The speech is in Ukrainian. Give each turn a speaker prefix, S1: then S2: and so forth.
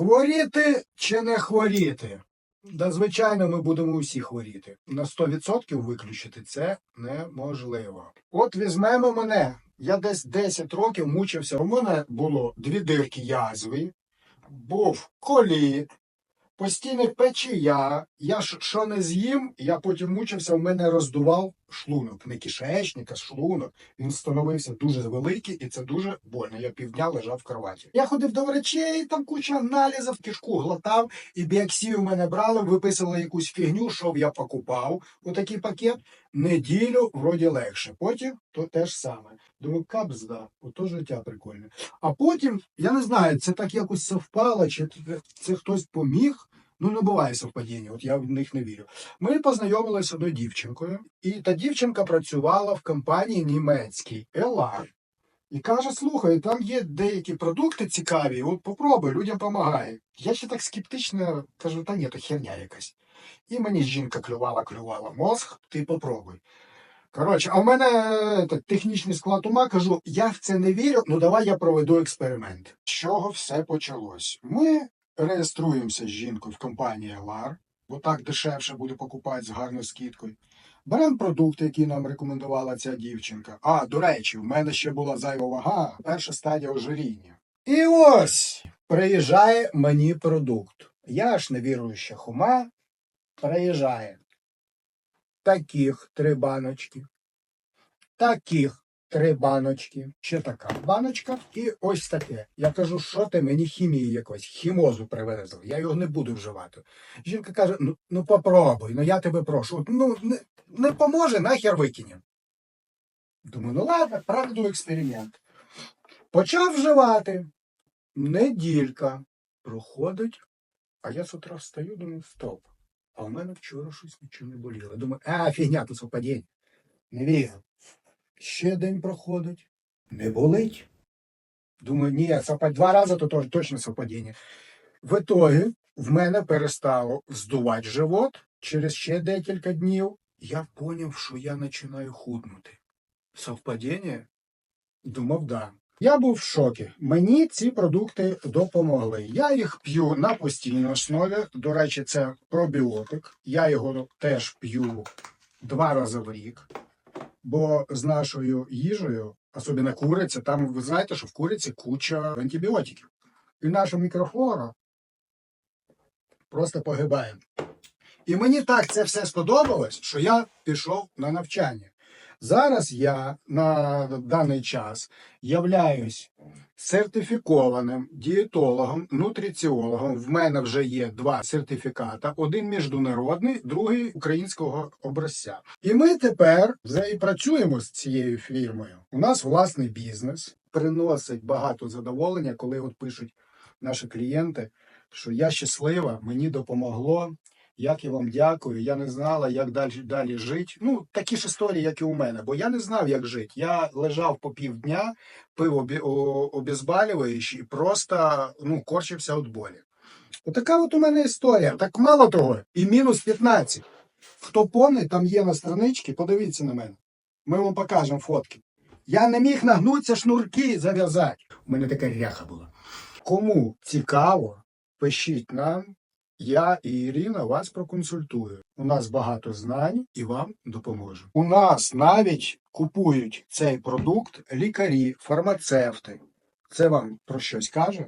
S1: Хворіти чи не хворіти? Да, звичайно, ми будемо усі хворіти. На 100% виключити це неможливо. От візьмемо мене. Я десь 10 років мучився. У мене було дві дирки язви, був коліт, постійне печія. Я ж що не з'їм, я потім мучився, у мене роздував шлунок. Не кишечник, а шлунок. Він становився дуже великий, і це дуже больно. Я півдня лежав в кроваті. Я ходив до врачей, там куча аналізів, кишку глотав, і біоксію мене брали, виписали якусь фігню, що я покупав. Отакий пакет. Неділю вроді легше. Потім то те ж саме. Думаю, капзда, ото життя прикольне. А потім, я не знаю, це так якось совпало, чи це хтось поміг. Ну, не буває совпадіння, от я в них не вірю. Ми познайомилися з одною дівчинкою, і та дівчинка працювала в компанії німецькій Елар. І каже: слухай, там є деякі продукти цікаві, от попробуй, людям допомагає. Я ще так скептично кажу, та ні, то херня якась. І мені жінка клювала, клювала мозг, ти попробуй. Коротше, а в мене е, так, технічний склад ума, кажу, я в це не вірю, ну давай я проведу експеримент. З чого все почалось? Ми реєструємося з жінкою в компанії LAR, бо так дешевше буде покупати з гарною скидкою. Беремо продукти, які нам рекомендувала ця дівчинка. А, до речі, в мене ще була зайва вага, перша стадія ожиріння. І ось приїжджає мені продукт. Я ж невіруюча хума, приїжджає. Таких три баночки. Таких три баночки. Ще така баночка і ось таке. Я кажу, що ти мені хімії якось, хімозу привезли. Я його не буду вживати. Жінка каже: ну, ну попробуй, ну я тебе прошу. Ну не, не поможе, нахер викинем. Думаю, ну ладно, проведу експеримент. Почав вживати. Неділька проходить, а я з утра встаю, думаю, стоп. А у мене вчора щось нічого не боліло. Думаю, а, фігня, тут совпадіння. Не вірю. Ще день проходить. Не болить. Думаю, ні, совпад... два рази то точно совпадіння. В ітогі в мене перестало вздувати живот через ще декілька днів. Я поняв, що я починаю худнути. Совпадіння? Думав, да. Я був в шокі. Мені ці продукти допомогли. Я їх п'ю на постійній основі. До речі, це пробіотик. Я його теж п'ю два рази в рік. Бо з нашою їжею, особливо куриця, там ви знаєте, що в куриці куча антибіотиків. І наша мікрофлора просто погибає. І мені так це все сподобалось, що я пішов на навчання. Зараз я на даний час являюсь сертифікованим дієтологом, нутриціологом. В мене вже є два сертифіката: один міжнародний, другий українського образця. І ми тепер вже і працюємо з цією фірмою. У нас власний бізнес приносить багато задоволення, коли от пишуть наші клієнти, що я щаслива, мені допомогло. Як я вам дякую. Я не знала, як далі далі жити. Ну, такі ж історії, як і у мене, бо я не знав, як жити. Я лежав по півдня, пив обі, о- обезболюючі і просто ну, корчився від болі. Отака от у мене історія. Так мало того, і мінус 15. Хто помне, там є на страничці, подивіться на мене. Ми вам покажемо фотки. Я не міг нагнутися шнурки зав'язати. У мене така ряха була. Кому цікаво, пишіть нам. Я і Ірина вас проконсультую. У нас багато знань і вам допоможу. У нас навіть купують цей продукт лікарі, фармацевти. Це вам про щось каже?